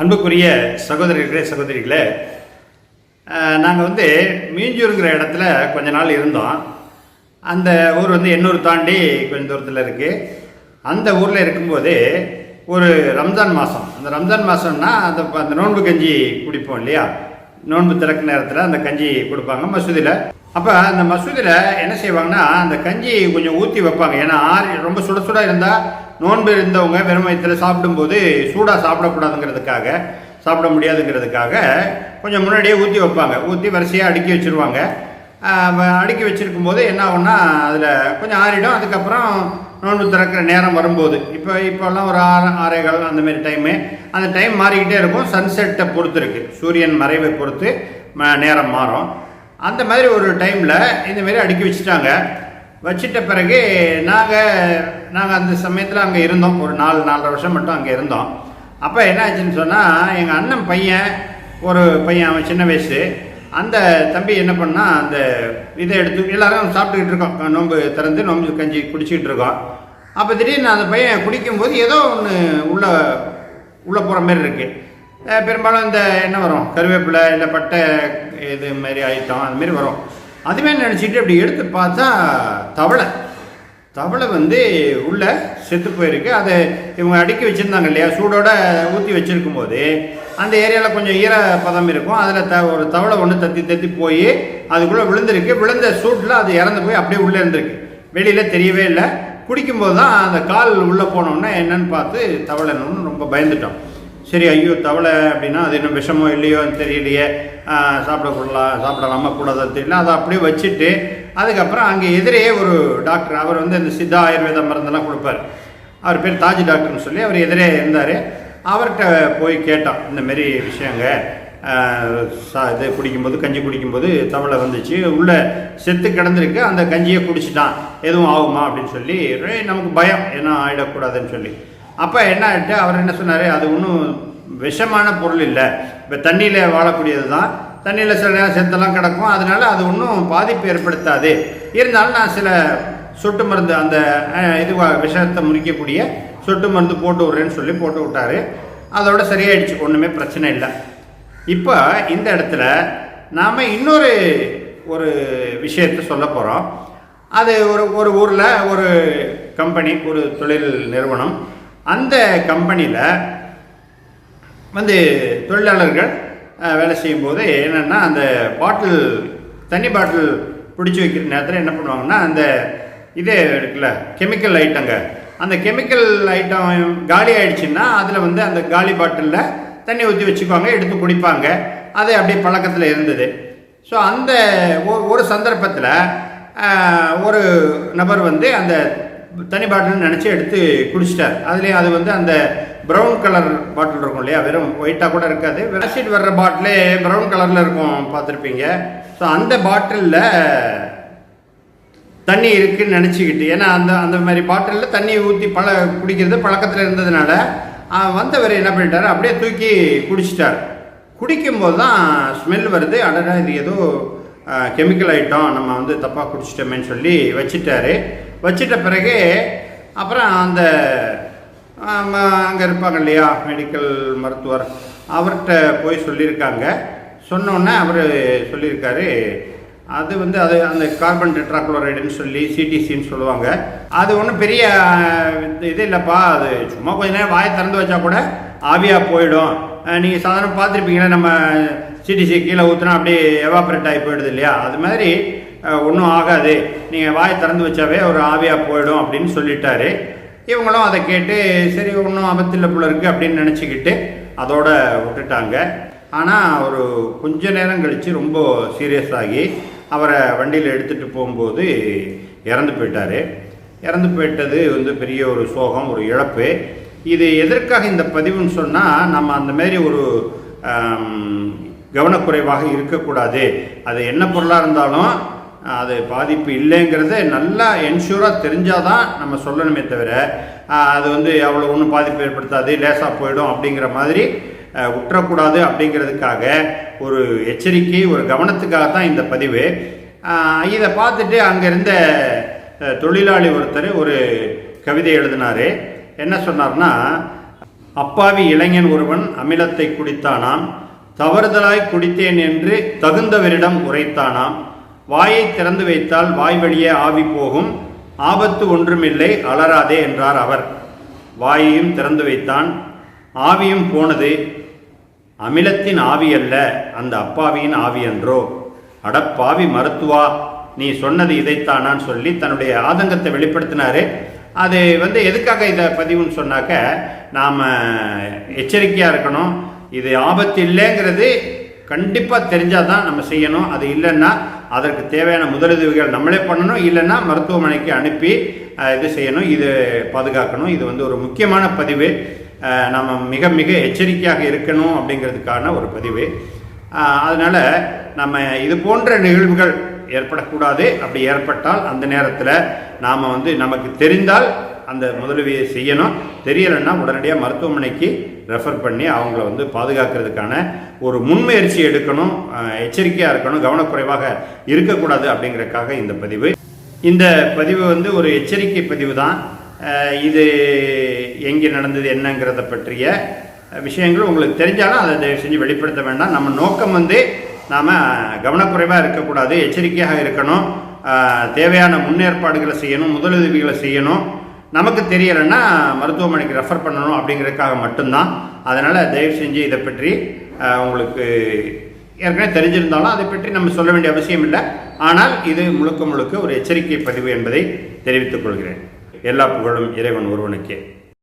அன்புக்குரிய சகோதரிகளே சகோதரிகளே நாங்கள் வந்து மீஞ்சூருங்கிற இடத்துல கொஞ்ச நாள் இருந்தோம். அந்த ஊர் வந்து எண்ணூர் தாண்டி கொஞ்சம் தூரத்தில் இருக்குது அந்த ஊரில் இருக்கும்போது ஒரு ரம்ஜான் மாதம் அந்த ரம்ஜான் மாதம்னா அந்த அந்த நோன்பு கஞ்சி குடிப்போம் இல்லையா? நோன்பு திறக்க நேரத்தில் அந்த கஞ்சி கொடுப்பாங்க மசூதியில் அப்போ அந்த மசூதியில் என்ன செய்வாங்கன்னா அந்த கஞ்சி கொஞ்சம் ஊற்றி வைப்பாங்க. ஏன்னா ஆறி ரொம்ப சுட சுட இருந்தால் நோன்பு இருந்தவங்க வெறும் வயிற்றில் சாப்பிடும்போது சூடாக சாப்பிடக்கூடாதுங்கிறதுக்காக சாப்பிட முடியாதுங்கிறதுக்காக கொஞ்சம் முன்னாடியே ஊற்றி வைப்பாங்க. ஊற்றி வரிசையாக அடுக்கி வச்சுருவாங்க. அடுக்கி வச்சுருக்கும் போது என்ன ஆகும்னா அதில் கொஞ்சம் ஆறிடும். அதுக்கப்புறம் நோன்பு திறக்கிற நேரம் வரும்போது. இப்போ இப்போல்லாம் ஒரு ஆறு ஆறேகால் அந்த மாதிரி டைமு அந்த டைம் மாறிக்கிட்டே இருக்கும். சன்செட்டை பொறுத்து இருக்குது சூரியன் மறைவை பொறுத்து ம- நேரம் மாறும். அந்த மாதிரி ஒரு டைமில் இந்தமாரி அடுக்கி வச்சுட்டாங்க. வச்சிட்ட பிறகு நாங்கள் நாங்கள் அந்த சமயத்தில் அங்கே இருந்தோம். ஒரு நாலு நாலரை வருஷம் மட்டும் அங்கே இருந்தோம். அப்போ என்ன ஆச்சுன்னு சொன்னால் எங்கள் அண்ணன் பையன் ஒரு பையன் அவன் சின்ன வயசு. அந்த தம்பி என்ன பண்ணால் அந்த இதை எடுத்து எல்லாரும் சாப்பிட்டுக்கிட்டு இருக்கோம். நோம்பு திறந்து நோம்பு கஞ்சி குடிச்சிக்கிட்டு இருக்கோம். அப்போ திடீர்னு அந்த பையன் குடிக்கும்போது ஏதோ ஒன்று உள்ள உள்ளே போகிற மாதிரி இருக்குது பெரும்பாலும் இந்த என்ன வரும்? கருவேப்பிலை இல்லை பட்டை இது மாதிரி ஐட்டம் அது மாதிரி வரும். அதுவே நினச்சிட்டு அப்படி எடுத்து பார்த்தா தவளை. தவளை வந்து உள்ளே செத்து போயிருக்கு. அதை இவங்க அடுக்கி வச்சுருந்தாங்க இல்லையா? சூடோட ஊற்றி வச்சுருக்கும் போது அந்த ஏரியாவில் கொஞ்சம் ஈரப்பதம் இருக்கும். அதில் த ஒரு தவளை ஒன்று தத்தி தத்தி போய் அதுக்குள்ளே விழுந்திருக்கு. விழுந்த சூட்டில் அது இறந்து போய் அப்படியே உள்ளே இருந்திருக்கு. வெளியில் தெரியவே இல்லை. குடிக்கும்போது தான் அந்த கால் உள்ளே போனோன்னே என்னன்னு பார்த்து தவளைன்னு ரொம்ப பயந்துட்டோம். சரி ஐயோ தவளை அப்படின்னா அது என்ன விஷமோ இல்லையோ தெரியலையே. சாப்பிடக்கூடலாம் சாப்பிடலாமா கூடாதோ தெரியல. அதை அப்படியே வச்சுட்டு அதுக்கப்புறம் அங்கே எதிரே ஒரு டாக்டர் அவர் வந்து இந்த சித்தா ஆயுர்வேத மருந்தெல்லாம் கொடுப்பார். அவர் பேர் தாஜி டாக்டர்னு சொல்லி அவர் எதிரே இருந்தார். அவர்கிட்ட போய் கேட்டோம் இந்தமாரி விஷயங்க. சா இது குடிக்கும்போது கஞ்சி குடிக்கும்போது தவளை வந்துச்சு உள்ளே செத்து கிடந்திருக்கு அந்த கஞ்சியை குடிச்சிட்டான். எதுவும் ஆகுமா அப்படின்னு சொல்லி நமக்கு பயம் ஏன்னா ஆகிடக்கூடாதுன்னு சொல்லி. அப்போ என்ன ஆயிட்டு அவர் என்ன சொன்னார்? அது ஒன்றும் விஷமான பொருள் இல்லை. இப்போ தண்ணியில் வாழக்கூடியது தான் தண்ணியில் சில நேரம் செத்தெல்லாம் கிடக்கும். அதனால் அது ஒன்றும் பாதிப்பு ஏற்படுத்தாது. இருந்தாலும் நான் சில சொட்டு மருந்து அந்த இது விஷத்தை முறிக்கக்கூடிய சொட்டு மருந்து போட்டு விட்றேன்னு சொல்லி போட்டு விட்டாரு. அதோட சரியாயிடுச்சு. ஒன்றுமே பிரச்சனை இல்லை. இப்போ இந்த இடத்துல நாம் இன்னொரு ஒரு விஷயத்தை சொல்ல போகிறோம் அது ஒரு ஒரு ஊரில் ஒரு கம்பெனி ஒரு தொழில் நிறுவனம். அந்த கம்பெனியில் வந்து தொழிலாளர்கள் வேலை வேலை செய்யும்போது என்னென்னா அந்த பாட்டில் தண்ணி பாட்டில் பிடிச்சி வைக்கிற நேரத்தில் என்ன பண்ணுவாங்கன்னா அந்த இது இருக்குல்ல கெமிக்கல் ஐட்டங்க. அந்த கெமிக்கல் ஐட்டம் காலி ஆயிடுச்சுன்னா அதில் வந்து அந்த காலி பாட்டிலில் தண்ணி ஊற்றி வச்சுக்குவாங்க எடுத்து குடிப்பாங்க. அது அப்படியே பழக்கத்தில் இருந்தது. ஸோ அந்த ஒரு சந்தர்ப்பத்தில் ஒரு நபர் வந்து அந்த தனி பாட்டில்னு நினச்சி எடுத்து குடிச்சிட்டார். அதுலேயும் அது வந்து அந்த ப்ரௌன் கலர் பாட்டில் இருக்கும் இல்லையா? வெறும் ஒயிட்டாக கூட இருக்காது. ஆசிட் வர்ற பாட்டிலே ப்ரௌன் கலரில் இருக்கும் பார்த்துருப்பீங்க. ஸோ அந்த பாட்டிலில் தண்ணி இருக்குன்னு நினச்சிக்கிட்டு ஏன்னா அந்த அந்த மாதிரி பாட்டிலில் தண்ணி ஊற்றி பழ குடிக்கிறது பழக்கத்தில் இருந்ததுனால வந்தவர் என்ன பண்ணிட்டார்? அப்படியே தூக்கி குடிச்சிட்டார். குடிக்கும்போது தான் ஸ்மெல் வருது. அடடா இது ஏதோ கெமிக்கல் ஐட்டம் நம்ம வந்து தப்பாக குடிச்சிட்டோமேன்னு சொல்லி வச்சுட்டாரு. வச்சிட்ட பிறகு அப்புறம் அந்த அங்கே இருப்பாங்க இல்லையா மெடிக்கல் மருத்துவர் அவர்கிட்ட போய் சொல்லியிருக்காங்க. சொன்னோன்னே அவர் சொல்லியிருக்காரு. அது வந்து அது அந்த கார்பன் டெட்ராக்ளோரைடுன்னு சொல்லி சிடிசின்னு சொல்லுவாங்க. அது ஒன்றும் பெரிய இது இல்லைப்பா அது சும்மா கொஞ்ச நேரம் வாயை திறந்து வச்சா கூட ஆவியாக போயிடும். நீங்கள் சாதாரண பார்த்துருப்பீங்களே நம்ம சிடிசி கீழே ஊற்றுனா அப்படியே எவாப்ரேட் ஆகி போயிடுது இல்லையா? அது மாதிரி ஒன்றும் ஆகாது. நீங்கள் வாயை திறந்து வச்சாவே ஒரு ஆவியாக போயிடும் அப்படின்னு சொல்லிட்டாரு. இவங்களும் அதை கேட்டு சரி ஒன்றும் ஆபத்தில்லை போல இருக்குது அப்படின்னு நினச்சிக்கிட்டு அதோட விட்டுட்டாங்க. ஆனால் ஒரு கொஞ்ச நேரம் கழித்து ரொம்ப சீரியஸ் ஆகி அவரை வண்டியில் எடுத்துகிட்டு போகும்போது இறந்து போயிட்டார். இறந்து போயிட்டது வந்து பெரிய ஒரு சோகம் ஒரு இழப்பு. இது எதற்காக இந்த பதிவுன்னு சொன்னால் நம்ம அந்தமாரி ஒரு கவனக்குறைவாக இருக்கக்கூடாது. அது என்ன பொருளாக இருந்தாலும் அது பாதிப்பு இல்லைங்கிறத நல்லா என்ஷூராக தெரிஞ்சால் தான் நம்ம சொல்லணுமே தவிர அது வந்து அவ்வளோ ஒன்றும் பாதிப்பு ஏற்படுத்தாது லேசாக போயிடும் அப்படிங்கிற மாதிரி ஆஹ், விட்டுறக்கூடாது அப்படிங்கிறதுக்காக ஒரு எச்சரிக்கை ஒரு கவனத்துக்காக தான் இந்த பதிவு. இதை பார்த்துட்டு அங்கே இருந்த தொழிலாளி ஒருத்தர் ஒரு கவிதை எழுதினார். என்ன சொன்னார்னா அப்பாவி இளைஞன் ஒருவன் அமிலத்தை குடித்தானாம் தவறுதலாய் குடித்தேன் என்று தகுந்தவரிடம் உரைத்தானாம் வாயை திறந்து வைத்தால் வாய் வழியே ஆவி போகும். ஆபத்து ஒன்றுமில்லை அலறாதே என்றார் அவர். வாயையும் திறந்து வைத்தான். ஆவியும் போனது அமிலத்தின் ஆவி அல்ல அந்த அப்பாவியின் ஆவி என்றோ அடப்பாவி மருத்துவா நீ சொன்னது இதைத்தானான்னு சொல்லி தன்னுடைய ஆதங்கத்தை வெளிப்படுத்தினாரு. அது வந்து எதுக்காக இதை பதிவுன்னு சொன்னாக்க நாம் எச்சரிக்கையாக இருக்கணும். இது ஆபத்து இல்லைங்கிறது கண்டிப்பாக தெரிஞ்சால் தான் நம்ம செய்யணும். அது இல்லைன்னா அதற்கு தேவையான முதலுதவிகள் நம்மளே பண்ணணும். இல்லைன்னா மருத்துவமனைக்கு அனுப்பி இது செய்யணும். இது பாதுகாக்கணும். இது வந்து ஒரு முக்கியமான பதிவு. நம்ம மிக மிக எச்சரிக்கையாக இருக்கணும் அப்படிங்கிறதுக்கான ஒரு பதிவு. அதனால் நம்ம இது போன்ற நிகழ்வுகள் ஏற்படக்கூடாது. அப்படி ஏற்பட்டால் அந்த நேரத்தில் நாம் வந்து நமக்கு தெரிந்தால் அந்த முதலுதவியை செய்யணும். தெரியலைன்னா உடனடியாக மருத்துவமனைக்கு ரெஃபர் பண்ணி அவங்கள வந்து பாதுகாக்கிறதுக்கான ஒரு முன்முயற்சி எடுக்கணும். எச்சரிக்கையாக இருக்கணும். கவனக்குறைவாக இருக்கக்கூடாது அப்படிங்கிறக்காக இந்த பதிவு. இந்த பதிவு வந்து ஒரு எச்சரிக்கை பதிவு தான். இது எங்கே நடந்தது என்னங்கிறத பற்றிய விஷயங்கள் உங்களுக்கு தெரிஞ்சாலும் அதை தயவு செஞ்சு வெளிப்படுத்த வேண்டாம். நம்ம நோக்கம் வந்து நாம் கவனக்குறைவாக இருக்கக்கூடாது எச்சரிக்கையாக இருக்கணும். தேவையான முன்னேற்பாடுகளை செய்யணும் முதலுதவிகளை செய்யணும். நமக்கு தெரியலைன்னா மருத்துவமனைக்கு ரெஃபர் பண்ணணும் அப்படிங்கிறதுக்காக மட்டும்தான். அதனால் தயவு செஞ்சு இதை பற்றி உங்களுக்கு ஏற்கனவே தெரிஞ்சிருந்தாலும் அதை பற்றி நம்ம சொல்ல வேண்டிய அவசியம் இல்லை. ஆனால் இது முழுக்க முழுக்க ஒரு எச்சரிக்கை பதிவு என்பதை தெரிவித்துக் கொள்கிறேன். எல்லா புகழும் இறைவன் ஒருவனுக்கே.